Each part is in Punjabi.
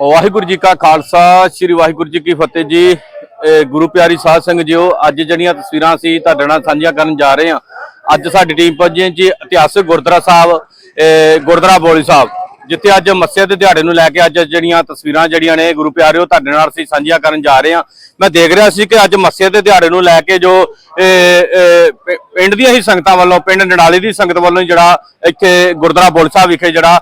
ਵਾਹਿਗੁਰੂ ਜੀ ਕਾ ਖਾਲਸਾ, ਸ੍ਰੀ ਵਾਹਿਗੁਰੂ ਜੀ ਕੀ ਫਤਿਹ ਜੀ। ਗੁਰੂ ਪਿਆਰੀ ਸਾਧ ਸੰਗਤ ਜੀਓ, ਅੱਜ ਜਿਹੜੀਆਂ ਤਸਵੀਰਾਂ ਅਸੀਂ ਤੁਹਾਡੇ ਨਾਲ ਸਾਂਝੀਆਂ ਕਰਨ ਜਾ ਰਹੇ ਹਾਂ, ਅੱਜ ਸਾਡੀ ਟੀਮ ਪਹੁੰਚੀ ਜੀ, ਇਤਿਹਾਸਕ ਗੁਰਦੁਆਰਾ ਸਾਹਿਬ ਗੁਰਦੁਆਰਾ ਬੋਲੀ ਸਾਹਿਬ। ਜਿੱਥੇ ਅੱਜ ਮੱਸਿਆ ਦੇ ਦਿਹਾੜੇ ਨੂੰ ਲੈ ਕੇ ਅੱਜ ਜਿਹੜੀਆਂ ਤਸਵੀਰਾਂ ਜਿਹੜੀਆਂ ਨੇ ਗੁਰੂ ਪਿਆਰਿਓ ਤੁਹਾਡੇ ਨਾਲ ਅਸੀਂ ਸਾਂਝੀਆਂ ਕਰਨ ਜਾ ਰਹੇ ਹਾਂ। ਮੈਂ ਦੇਖ ਰਿਹਾ ਸੀ ਕਿ ਅੱਜ ਮੱਸਿਆ ਦੇ ਦਿਹਾੜੇ ਨੂੰ ਲੈ ਕੇ ਜੋ ਇਹ, ਪਿੰਡ ਦੀਆਂ ਹੀ ਸੰਗਤਾਂ ਵੱਲੋਂ ਪਿੰਡ ਨਡਾਲੇ ਦੀ ਸੰਗਤ ਵੱਲੋਂ ਜਿਹੜਾ ਇੱਥੇ ਗੁਰਦੁਆਰਾ ਬੋਲ ਸਾਹਿਬ ਵਿਖੇ ਜਿਹੜਾ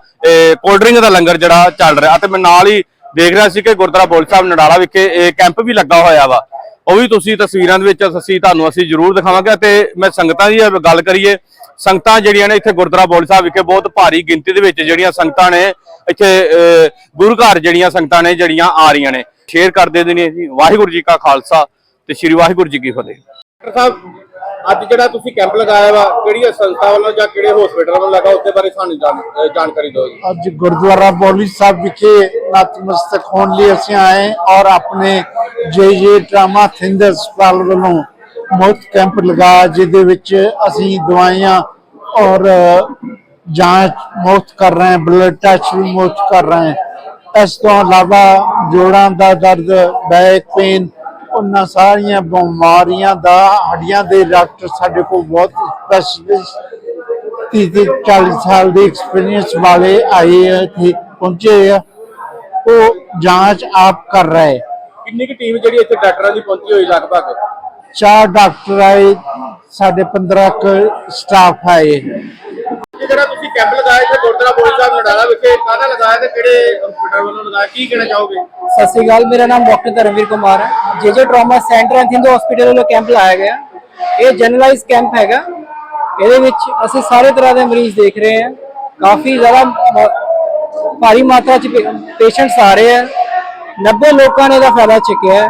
ਕੋਲਡ ਡਰਿੰਕ ਦਾ ਲੰਗਰ ਜਿਹੜਾ ਚੱਲ ਰਿਹਾ। ਤੇ ਮੈਂ ਨਾਲ ਹੀ ਦੇਖ ਰਿਹਾ ਸੀ ਕਿ ਗੁਰਦੁਆਰਾ ਬੋਲ ਸਾਹਿਬ ਨਡਾਲਾ ਵਿਖੇ ਇਹ ਕੈਂਪ ਵੀ ਲੱਗਾ ਹੋਇਆ ਵਾ। ਉਹ ਵੀ ਤੁਸੀਂ ਤਸਵੀਰਾਂ ਦੇ ਵਿੱਚ ਅਸੀਂ ਤੁਹਾਨੂੰ ਅਸੀਂ ਜ਼ਰੂਰ ਦਿਖਾਵਾਂਗੇ ਤੇ ਮੈਂ ਸੰਗਤਾਂ ਦੀ ਗੱਲ ਕਰੀਏ ਸੰਗਤਾਂ ਜਿਹੜੀਆਂ ਨੇ ਇੱਥੇ ਗੁਰਦੁਆਰਾ ਬੋਲ ਸਾਹਿਬ ਵਿਖੇ ਬਹੁਤ ਭਾਰੀ ਗਿਣਤੀ ਦੇ ਵਿੱਚ ਜਿਹੜੀਆਂ ਸੰਗਤਾਂ ਨੇ ਇੱਥੇ ਅਹ, ਗੁਰੂ ਘਰ ਜਿਹੜੀਆਂ ਸੰਗਤਾਂ ਨੇ ਜਿਹੜੀਆਂ ਆ ਰਹੀਆਂ ਨੇ। ਸ਼ੇਅਰ ਕਰ ਦੇ ਦੇਣੀ ਜੀ ਵਾਹਿਗੁਰੂ ਜੀ ਕਾ ਖਾਲਸਾ ਤੇ ਸ੍ਰੀ ਵਾਹਿਗੁਰੂ ਜੀ ਕੀ ਫਤਿਹ। ਡਾਕਟਰ ਸਾਹਿਬ ਅੱਜ ਜਿਹੜਾ ਤੁਸੀਂ ਕੈਂਪ ਲਗਾਇਆ ਵਾ, ਕਿਹੜੀਆਂ ਸੰਸਥਾ ਵੱਲੋਂ ਜਾਂ ਕਿਹੜੇ ਹਸਪੀਟਲ ਵੱਲੋਂ ਲਗਾ ਉਸ ਬਾਰੇ ਸਾਨੂੰ ਜਾਣਕਾਰੀ ਦਿਓ ਜੀ। ਅੱਜ ਗੁਰਦੁਆਰਾ ਬੌਲੀ ਸਾਹਿਬ ਵਿਖੇ ਨਤਮਸਤਕ ਹੋਣ ਲਈ ਅਸੀਂ ਆਏ ਔਰ ਆਪਣੇ ਜੇ ਜੇ ਟਰਾਮਾ ਥਿੰਦ ਹਸਪਤਾਲ ਵੱਲੋਂ ਮੁਫਤ ਕੈਂਪ ਲਗਾਇਆ, ਜਿਹਦੇ ਵਿੱਚ ਅਸੀਂ ਦਵਾਈਆਂ ਔਰ ਜਾਂਚ ਮੁਫਤ ਕਰ ਰਹੇ ਹਾਂ ਬਲੱਡ ਟੈਸਟ ਵੀ ਮੁਫਤ ਕਰ ਰਹੇ ਹਾਂ। ਇਸ ਤੋਂ ਇਲਾਵਾ ਜੋੜਾਂ ਦਾ ਦਰਦ ਬੈਕ ਪੇਨ ਉਹਨਾਂ ਸਾਰੀਆਂ ਬਿਮਾਰੀਆਂ ਦਾ ਹੱਡੀਆਂ ਦੇ ਡਾਕਟਰ ਸਾਡੇ ਕੋਲ ਬਹੁਤ ਸਪੈਸ਼ਲਿਸਟ 30 40 ਸਾਲ ਦੇ ਐਕਸਪੀਰੀਅੰਸ ਵਾਲੇ ਆਏ ਇੱਥੇ ਪਹੁੰਚੇ ਆ। ਉਹ ਜਾਂਚ ਆਪ ਕਰ ਰਹੇ। ਕਿੰਨੀ ਕੁ ਟੀਮ ਜਿਹੜੀ ਇੱਥੇ ਡਾਕਟਰਾਂ ਦੀ ਪਹੁੰਚੀ ਹੋਈ ਲਗਭਗ? ਚਾਰ ਡਾਕਟਰ ਆਏ ਸਾਡੇ 15 ਕੁ ਸਟਾਫ ਆਏ। ਜਿਹੜਾ ਤੁਸੀਂ ਕੈਂਪ ਲਗਾਇਆ ਇੱਥੇ ਗੁਰਦੁਆਰਾ ਬੋਲੀ ਸਾਹਿਬ ਨਡਾਲਾ ਵਿਖੇ, ਕਾਹਦਾ ਲਗਾਇਆ ਤੇ ਕਿਹੜੇ ਹਸਪੀਟਲ ਵੱਲੋਂ ਲਗਾਇਆ? ਕੀ ਕਹਿਣਾ ਚਾਹੋਗੇ? ਸਤਿ ਸ਼੍ਰੀ ਅਕਾਲ, ਮੇਰਾ ਨਾਮ ਡਾਕਟਰ ਧਰਮਵੀਰ ਕੁਮਾਰ ਹੈ। ਜੇਜੇ ਟਰਾਮਾ ਸੈਂਟਰ ਐਂਡ ਥਿੰਦੋ ਹਸਪੀਟਲ ਵੱਲੋਂ ਕੈਂਪ ਲਾਇਆ ਗਿਆ, ਇਹ ਜਨਰਲਾਈਜ਼ ਕੈਂਪ ਹੈਗਾ। ਇਹਦੇ ਵਿੱਚ ਅਸੀਂ ਸਾਰੇ ਤਰ੍ਹਾਂ ਦੇ ਮਰੀਜ਼ ਦੇਖ ਰਹੇ ਹਾਂ। ਕਾਫੀ ਜ਼ਿਆਦਾ ਭਾਰੀ ਮਾਤਰਾ ਚ ਪੇਸ਼ੈਂਟਸ ਆ ਰਹੇ ਆ 90 ਲੋਕਾਂ ਨੇ ਇਹਦਾ ਫਾਇਦਾ ਚੁੱਕਿਆ ਹੈ।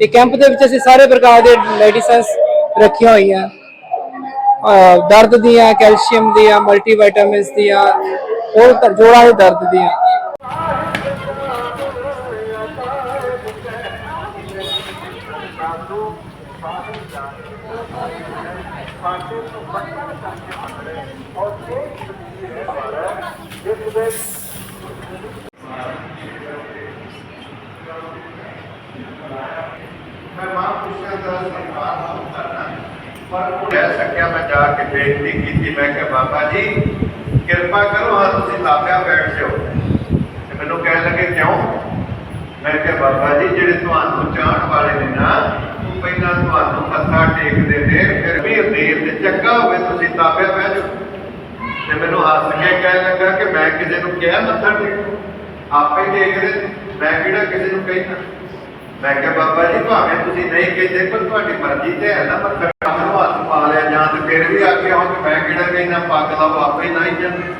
ਇਹ ਕੈਂਪ ਦੇ ਵਿੱਚ ਅਸੀਂ ਸਾਰੇ ਪ੍ਰਕਾਰ ਦੇ ਮੈਡੀਸਿਨਸ ਰੱਖੀਆਂ ਹੋਈਆਂ। ਦਰਦ ਦੀਆਂ ਕੈਲਸ਼ੀਅਮ ਦੀਆਂ ਮਲਟੀਵਿਟਾਮਿਨਸ ਦੀਆਂ ਹੋਰ ਤ- ਜੋੜਾਂ ਦੇ ਦਰਦ ਦੀਆਂ ਮੈਂ ਮਹਾਂਪੁਰਸ਼ਾਂ ਦਾ ਸਨਮਾਨ ਨਹੀਂ ਕਰਨਾ ਪਰ ਉਹ ਕਹਿ ਸਕਿਆ ਮੈਂ ਜਾ ਕੇ ਬੇਨਤੀ ਕੀਤੀ ਮੈਂ ਕਿਹਾ ਬਾਬਾ ਜੀ ਕਿਰਪਾ ਕਰੋ ਹਾਂ ਤੁਸੀਂ ਤਾਪਿਆ ਬੈਠ ਜਾਓ। ਤੇ ਮੈਨੂੰ ਕਹਿਣ ਲੱਗੇ ਕਿਉਂ? ਮੈਂ ਕਿਹਾ ਬਾਬਾ ਜੀ ਜਿਹੜੇ ਤੁਹਾਨੂੰ ਚਾਹਣ ਵਾਲੇ ਨੇ ਨਾ ਉਹ ਪਹਿਲਾਂ ਤੁਹਾਨੂੰ ਮੱਥਾ ਟੇਕਦੇ ਨੇ ਫਿਰ ਵੀ ਅਮੀਰ ਤੇ ਚੰਗਾ ਹੋਵੇ ਤੁਸੀਂ ਤਾਪਿਆ ਬਹਿ ਜਾਓ। ਤੇ ਮੈਨੂੰ ਹੱਸ ਕੇ ਕਹਿਣ ਲੱਗਾ ਕਿ ਮੈਂ ਕਿਸੇ ਨੂੰ ਕਿਹਾ ਮੱਥਾ ਟੇਕੋ ਆਪੇ ਟੇਕਦੇ ਨੇ, ਮੈਂ ਕਿਹੜਾ ਕਿਸੇ ਨੂੰ ਕਹਿਣਾ? ਮੈਂ ਕਿਹਾ ਬਾਬਾ ਜੀ ਭਾਵੇਂ ਤੁਸੀਂ ਨਹੀਂ ਕਹਿੰਦੇ ਪਰ ਤੁਹਾਡੀ ਮਰਜ਼ੀ ਤੇ ਹੈ ਨਾ ਮੱਥਾ ਫਿਰ ਵੀ ਆ ਕੇ ਆਉਂ ਕਿ ਮੈਂ ਕਿਹੜਾ ਕਹਿੰਦਾ ਪੱਗ ਦਾ ਬਾਬਾ ਹੀ ਨਹੀਂ ਜਾਂਦੇ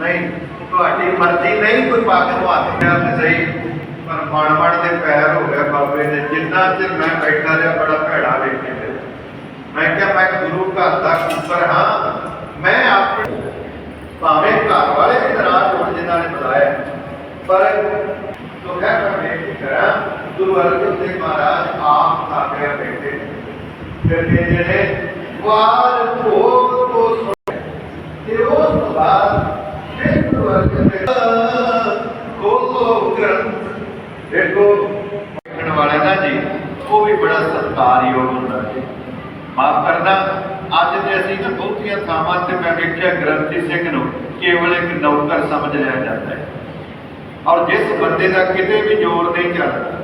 ਨਹੀਂ, ਤੁਹਾਡੀ ਮਰਜ਼ੀ ਨਹੀਂ ਕੋਈ ਪੱਗ ਨੂੰ ਹੱਥ ਪਿਆ ਤੇ ਸਹੀ, ਪਰ ਮਣ ਮਣ ਦੇ ਪੈਰ ਹੋ ਗਿਆ ਬਾਬੇ ਦੇ। ਜਿੰਨਾ ਚਿਰ ਮੈਂ ਬੈਠਾ ਰਿਹਾ, ਬੜਾ ਭੈੜਾ ਵੇਖੇ ਤੇ। ਮੈਂ ਕਿਹਾ ਮੈਂ ਗੁਰੂ ਘਰ ਦਾ ਕੁੱਕਰ ਹਾਂ। ਮੈਂ ਆਪਣੇ ਭਾਵੇਂ ਘਰ ਵਾਲੇ ਵੀ ਨਾਰਾਜ਼ ਹੋਣ ਜਿਨ੍ਹਾਂ ਨੇ ਬੁਲਾਇਆ। ਪਰ ਤੋ ਹੈ ਮੈਂ ਬੇਨਤੀ ਕਰਾਂ, ਗੁਰੂ ਅਰਜਨ ਦੇਵ ਮਹਾਰਾਜ ਆਪ ਆਗਿਆ ਬੈਠੇ। ਫਿਰ ਇਹ ਜਿਹੜੇ ਵਾਰ ਭੋਗ ਤੋਂ ਸੁਣੇ, ਤੇ ਉਸ ਤੋਂ ਬਾਅਦ ਫਿਰ ਗੁਰੂ ਅਰਜਨ ਦੇਵ ਗ੍ਰੰਥ ਦੇਖੋ। ਵੇਖਣ ਵਾਲੇ ਨਾ ਜੀ, ਉਹ ਵੀ ਬੜਾ ਸਤਿਕਾਰਯੋਗ ਹੁੰਦਾ ਜੀ। ਮਾਫ ਕਰਨਾ, ਅੱਜ ਤੇ ਅਸੀਂ ਨਾ ਬਹੁਤੀਆਂ ਥਾਵਾਂ ਤੇ ਮੈਂ ਵੇਖਿਆ ਗ੍ਰੰਥੀ ਸਿੰਘ ਨੂੰ, ਕੇਵਲ ਇੱਕ ਨੌਕਰ ਸਮਝ ਲਿਆ ਜਾਂਦਾ ਹੈ। ਔਰ ਜਿਸ ਬੰਦੇ ਦਾ ਕਿਤੇ ਵੀ ਜ਼ੋਰ ਨਹੀਂ ਚੱਲਦਾ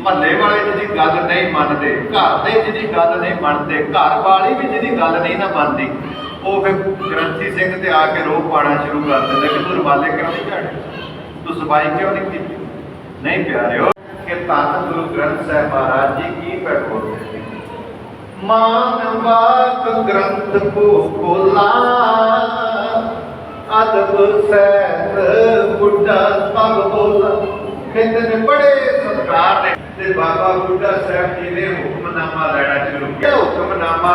ਮਹੱਲੇ ਵਾਲੇ ਜਿਹਦੀ ਗੱਲ ਨਹੀਂ ਮੰਨਦੇ, ਘਰ ਦੇ ਜਿਹਦੀ ਗੱਲ ਨਹੀਂ ਮੰਨਦੇ, ਘਰ ਵਾਲੀ ਵੀ ਜਿਹਦੀ ਗੱਲ ਨਹੀਂ ਨਾ ਮੰਨਦੀ, ਉਹ ਫਿਰ ਗ੍ਰੰਥੀ ਸਿੰਘ ਤੇ ਆ ਕੇ ਰੋਹ ਪਾਣਾ ਸ਼ੁਰੂ ਕਰ ਦਿੰਦੇ ਕਿ ਤੂੰ ਰਵਾਲੇ ਕਿਉਂ ਨਹੀਂ ਝਾੜੇ? ਤੂੰ ਸਫ਼ਾਈ ਕਿਉਂ ਨਹੀਂ ਕੀਤੀ? ਨਹੀਂ ਪਿਆਰਿਓ, ਕਿ ਧੰਨ ਗੁਰੂ ਗ੍ਰੰਥ ਸਾਹਿਬ ਮਹਾਰਾਜ ਜੀ ਕੀ ਪੈ ਬੋਲਦੇ ਮਾਨ ਵਾਕ ਗ੍ਰੰਥ ਕੋ ਕੋਲਾ ਅਦਬ ਸਹਿਤ ਬੁੱਢਾ ਪਗ ਬੋਲਾ। ਕਹਿੰਦੇ ਨੇ, ਬੜੇ ਸਤਕਾਰ ਨੇ। ਤੇ ਬਾਬਾ ਬੁੱਢਾ ਸਾਹਿਬ ਜੀ ਨੇ ਹੁਕਮਨਾਮਾ ਲੈਣਾ ਸ਼ੁਰੂ ਕੀਤਾ। ਹੁਕਮਨਾਮਾ